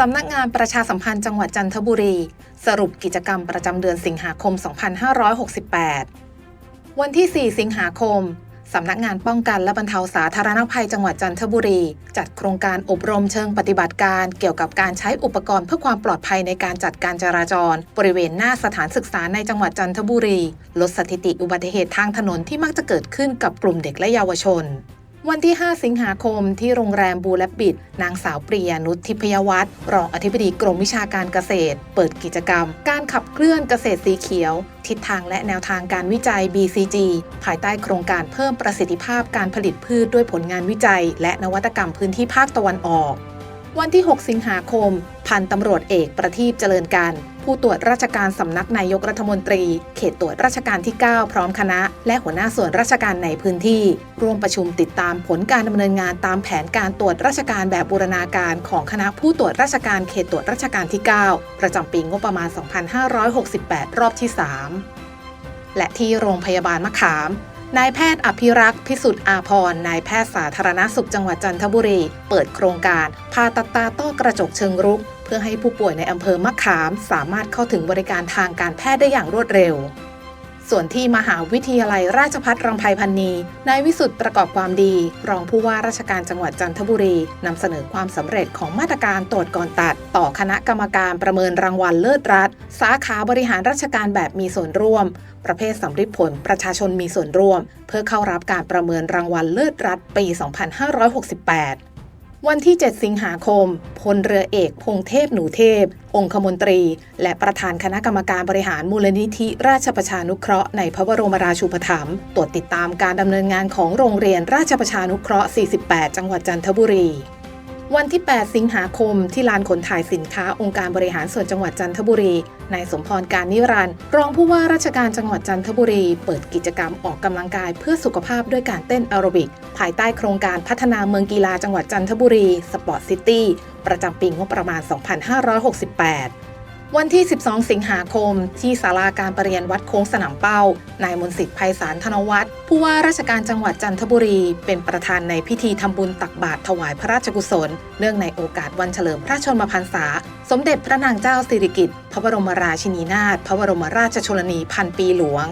สำนักงานประชาสัมพันธ์จังหวัดจันทบุรี สรุปกิจกรรมประจำเดือนสิงหาคม 2568 วันที่ 4 สิงหาคม สำนักงานป้องกันและบรรเทาสาธารณภัยจังหวัดจันทบุรี จัดโครงการอบรมเชิงปฏิบัติการ เกี่ยวกับการใช้อุปกรณ์เพื่อความปลอดภัยในการจัดการจราจร บริเวณหน้าสถานศึกษาในจังหวัดจันทบุรี ลดสถิติอุบัติเหตุทางถนนที่มักจะเกิดขึ้นกับกลุ่มเด็กและเยาวชน วันที่ 5 สิงหาคมที่โรงแรมบูและปิด นางสาวปรียนุชทิพยวัฒน์รองอธิบดีกรมวิชาการเกษตร เปิดกิจกรรม การขับเคลื่อนเกษตรสีเขียว ทิศทางและแนวทางการวิจัย BCG ภายใต้โครงการเพิ่มประสิทธิภาพการผลิตพืชด้วยผลงานวิจัย และนวัตกรรมพื้นที่ภาคตะวันออกวันที่ 6 สิงหาคม พันตำรวจเอกประทีปเจริญการ ผู้ตรวจราชการสำนักนายกรัฐมนตรี เขตตรวจราชการที่ 9 พร้อมคณะ และหัวหน้าส่วนราชการในพื้นที่ ร่วมประชุมติดตามผลการดำเนินงานตามแผนการตรวจราชการแบบบูรณาการของคณะผู้ตรวจราชการเขตตรวจราชการที่ 9 ประจำปีงบประมาณ 2568 รอบที่ 3 และที่โรงพยาบาลมะขาม นายแพทย์อภิรักษ์พิสุทธิ์อาพรนายแพทย์สาธารณสุขจังหวัดจันทบุรี เปิดโครงการผ่าตัดตาต้อกระจกเชิงรุก เพื่อให้ผู้ป่วยในอำเภอมะขาม สามารถเข้าถึงบริการทางการแพทย์ได้อย่างรวดเร็ว ส่วนที่มหาวิทยาลัยราชภัฏรำไพพันนีนายวิสุทธ์ประกอบความดี รองผู้ว่าราชการจังหวัดจันทบุรีนำเสนอความสำเร็จของมาตรการตรวจก่อนตัด ต่อคณะกรรมการประเมินรางวัลเลิศรัฐ สาขาบริหารราชการแบบมีส่วนร่วม ประเภทสำริดผลประชาชนมีส่วนร่วม เพื่อเข้ารับการประเมินรางวัลเลิศรัฐปี 2568 วันที่ 7 สิงหาคม พลเรือเอกพงเทพหนูเทพ องคมนตรี และประธานคณะกรรมการบริหารมูลนิธิราชประชานุเคราะห์ในพระบรมราชูปถัมภ์ตรวจติดตามการดำเนินงานของโรงเรียนราชประชานุเคราะห์ 48 จังหวัดจันทบุรี วันที่ 8 สิงหาคมที่ลานขนถ่ายสินค้า องค์การบริหารส่วนจังหวัดจันทบุรีนายสมพรการนิรันดร์รองผู้ว่าราชการจังหวัดจันทบุรี เปิดกิจกรรมออกกำลังกายเพื่อสุขภาพด้วยการเต้นแอโรบิก ภายใต้โครงการพัฒนาเมืองกีฬาจังหวัดจันทบุรีสปอร์ตซิตี้ประจำปีงบประมาณ 2568 วันที่ 12 สิงหาคม ที่ศาลาการประเรียนวัดโค้งสนามเป้า นายมนสิทธิ์ไพศาลธนวัฒน์ผู้ว่าราชการจังหวัดจันทบุรี เป็นประธานในพิธีทำบุญตักบาตรถวายพระราชกุศล เนื่องในโอกาสวันเฉลิมพระชนมพรรษา สมเด็จพระนางเจ้าสิริกิติ์พระบรมราชินีนาถพระบรมราชชนนีพันปีหลวง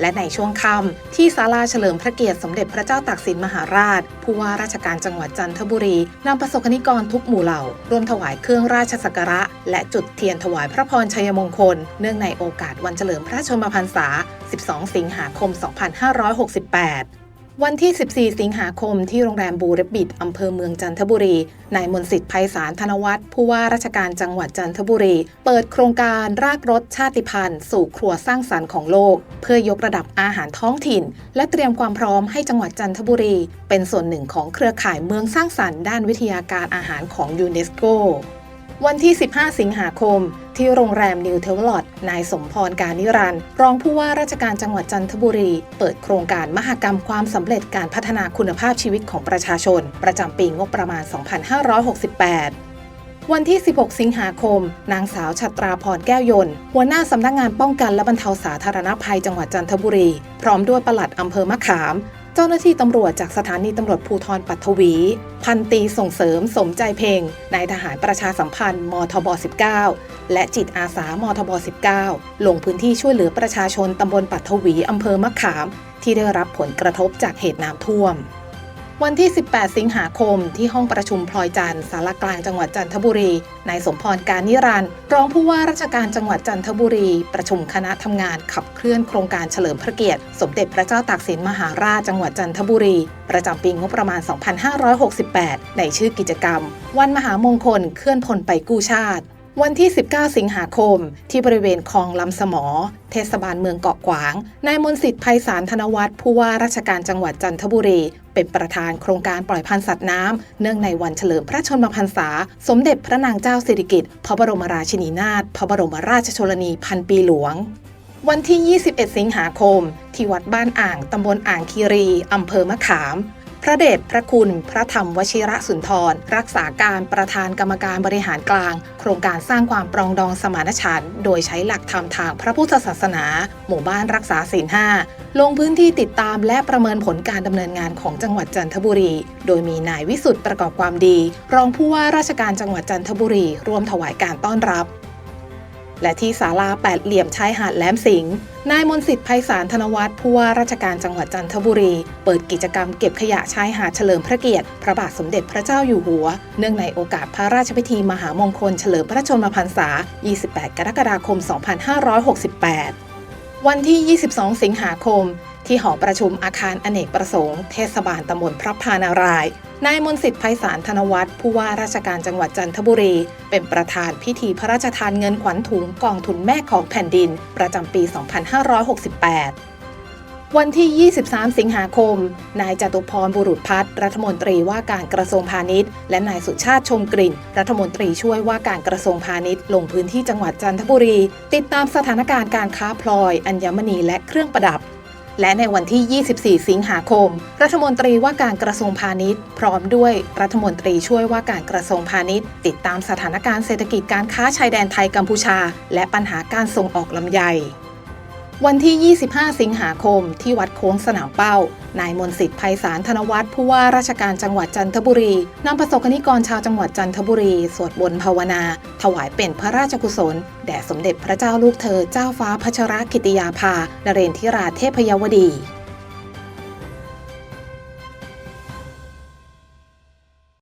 และในช่วงค่ำที่ศาลาเฉลิมพระเกียรติสมเด็จพระเจ้าตากสินมหาราช ผู้ว่าราชการจังหวัดจันทบุรีนำประสบนิกรทุกหมู่เหล่า ร่วมถวายเครื่องราชสักการะ และจุดเทียนถวายพระพรชัยมงคล เนื่องในโอกาสวันเฉลิมพระชนมพรรษา 12 สิงหาคม 2568 วันที่ 14 สิงหาคมที่โรงแรมบูเรบิดอำเภอเมืองจันทบุรี นายมนต์สิทธิ์ไพศาลธนวัฒน์ผู้ว่าราชการจังหวัดจันทบุรี เปิดโครงการรากรสชาติพันธุ์ สู่ครัวสร้างสรรค์ของโลก เพื่อยกระดับอาหารท้องถิ่น และเตรียมความพร้อมให้จังหวัดจันทบุรี เป็นส่วนหนึ่งของเครือข่ายเมืองสร้างสรรค์ด้านวิทยาการอาหารของยูเนสโก วันที่ 15 สิงหาคม ที่โรงแรมนิวเทลลอดนายสมพรการนิรันดร์รองผู้ว่าราชการจังหวัดจันทบุรี เปิดโครงการมหกรรมความสำเร็จการพัฒนาคุณภาพชีวิตของประชาชน ประจำปีงบประมาณ 2568วันที่ 16 สิงหาคม นางสาวชัตราพรแก้วยนต์หัวหน้าสำนักงานป้องกันและบรรเทาสาธารณภัยจังหวัดจันทบุรี พร้อมด้วยปลัดอำเภอมะขาม เจ้าหน้าที่ตำรวจจากสถานีตำรวจภูธรปัทวี พันตีส่งเสริมสมใจเพ่งนายทหารประชาสัมพันธ์มทบ 19 และจิตอาสามทบ 19 ลงพื้นที่ช่วยเหลือประชาชนตำบลปัทวีอำเภอมะขาม ที่ได้รับผลกระทบจากเหตุน้ำท่วม วันที่ 18 สิงหาคม ที่ห้องประชุมพลอยจันทร์สารกลางจังหวัดจันทบุรี นายสมพรการนิรันดร์รองผู้ว่าราชการจังหวัดจันทบุรี ประชุมคณะทำงานขับเคลื่อนโครงการเฉลิมพระเกียรติ สมเด็จพระเจ้าตากสินมหาราชจังหวัดจันทบุรี ประจำปีงบประมาณ 2568 ในชื่อกิจกรรม วันมหามงคลเคลื่อนพลไปกู้ชาติ วันที่ 19 สิงหาคม ที่บริเวณคลองลำสมอ เทศบาลเมืองเกาะกวาง นายมนสิทธิ์ไพศาลธนวัฒน์ผู้ว่าราชการจังหวัดจันทบุรี เป็นประธานโครงการปล่อยพันธุ์สัตว์น้ำ เนื่องในวันเฉลิมพระชนมพรรษา สมเด็จพระนางเจ้าสิริกิติ์พระบรมราชินีนาถพระบรมราชชนนีพันปีหลวงวันที่ 21 สิงหาคม ที่วัดบ้านอ่าง ตำบลอ่างคีรี อำเภอมะขาม พระเดชพระคุณ พระธรรมวชิระสุนทร รักษาการประธานกรรมการบริหารกลาง โครงการสร้างความปรองดองสมานฉันท์โดยใช้หลักธรรมทางพระพุทธศาสนา หมู่บ้านรักษาศีลห้าลงพื้นที่ติดตามและประเมินผลการดำเนินงานของจังหวัดจันทบุรี โดยมีนายวิสุทธ์ประกอบความดี รองผู้ว่าราชการจังหวัดจันทบุรี ร่วมถวายการต้อนรับ และที่ศาลาแปดเหลี่ยมชายหาดแหลมสิงห์นายมนสิทธิ์ไพศาลธนวัฒน์ผู้ว่าราชการจังหวัดจันทบุรี เปิดกิจกรรมเก็บขยะชายหาดเฉลิมพระเกียรติ พระบาทสมเด็จพระเจ้าอยู่หัว เนื่องในโอกาสพระราชพิธีมหามงคลเฉลิมพระชนมพรรษา 28 กรกฎาคม 2568 วันที่ 22 สิงหาคม ที่หอประชุมอาคารอเนกประสงค์ เทศบาลตำบลพระพานาราย นายมนต์สิทธิ์ไพศาลธนวัฒน์ผู้ว่าราชการจังหวัดจันทบุรี เป็นประธานพิธีพระราชทานเงินขวัญถุงกองทุนแม่ของแผ่นดิน ประจำปี 2568วันที่ 23 สิงหาคม นายจตุพรบุรุษพัฒน์รัฐมนตรีว่าการกระทรวงพาณิชย์ และนายสุชาติชมกลิ่น รัฐมนตรีช่วยว่าการกระทรวงพาณิชย์ ลงพื้นที่จังหวัดจันทบุรี ติดตามสถานการณ์การค้าพลอย อัญมณีและเครื่องประดับ และในวันที่ 24 สิงหาคม รัฐมนตรีว่าการกระทรวงพาณิชย์ พร้อมด้วยรัฐมนตรีช่วยว่าการกระทรวงพาณิชย์ ติดตามสถานการณ์เศรษฐกิจการค้าชายแดนไทยกัมพูชา และปัญหาการส่งออกลำไย วันที่ 25 สิงหาคม ที่วัดโค้งสนามเป้า นายมนสิทธิ์ไพศาลธนวัฒน์ผู้ว่าราชการจังหวัดจันทบุรีนำประสบกนิกรชาวจังหวัดจันทบุรี สวดบนภาวนา ถวายเป็นพระราชกุศล แด่สมเด็จพระเจ้าลูกเธอเจ้าฟ้าพัชรกิติยาภานเรนทิราเทพยวดี